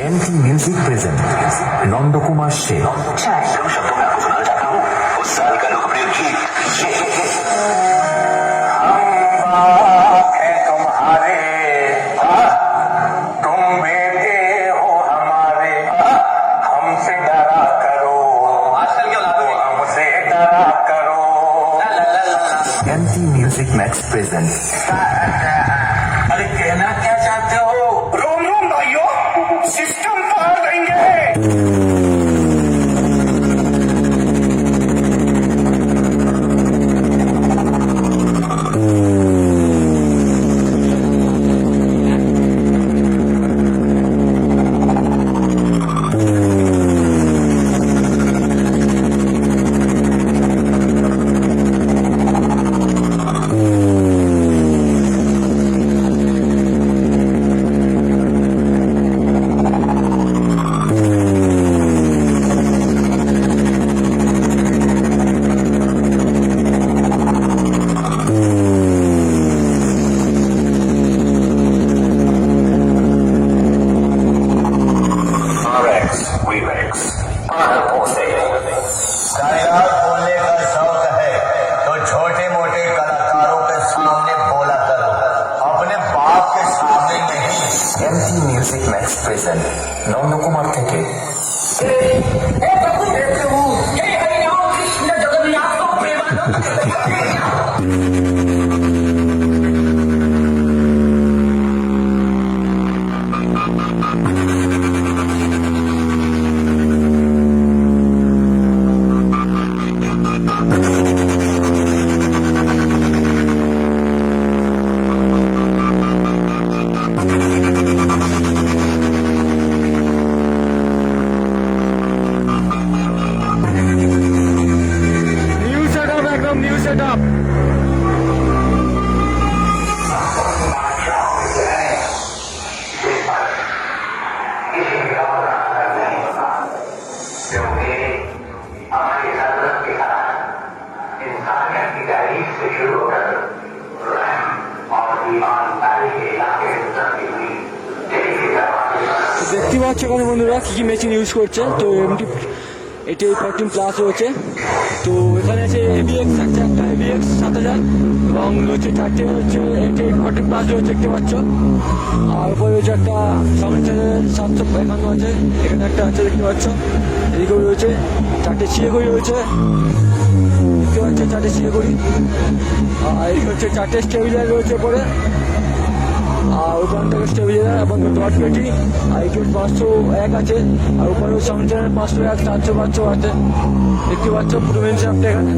NT music present Nand Kumar से शब्दों में आपको सुनाना चाहता हूँ उस साल का लोकप्रिय एंटी म्यूज़िक मैक्स प्रेजेंट अरे कहना डायलॉग बोलने का शौक है तो छोटे मोटे कलाकारों के सामने बोला करो। अपने बाप के सामने नहीं NT music Max present Nand Kumar थे। के ए, हे की तारीफ से शुरू होकर रहम और ईमानदारी के इलाके में उतरती हुई दिल की दरवाजे पर দেখতে পাচ্ছ এখানে বন্ধুরা কি কি মেশিন ইউজ করছে তো এমটি এটি ফোরটিন প্লাস রয়েছে তো এখানে আছে এবিএক্স আছে একটা এবিএক্স সাত হাজার এবং রয়েছে চারটে হচ্ছে এটি ফোরটিন প্লাস রয়েছে দেখতে পাচ্ছ আর উপরে রয়েছে একটা সামনে সাতশো একান্ন আছে এখানে একটা আছে দেখতে পাচ্ছ এদিকেও রয়েছে চারটে শিলিগুড়ি রয়েছে পাচ্ছ চারটে শিলিগুড়ি আর এই হচ্ছে চারটে স্টেবিলার রয়েছে পরে আর ওখান থেকে স্টেবিলার এবং ডট পেটি আইকিউ পাঁচশো এক আছে। আর উপরে সামনে পাঁচশো এক, চারশো পাঁচশো আছে। দেখতে পাচ্ছ পুরো মেন এখানে।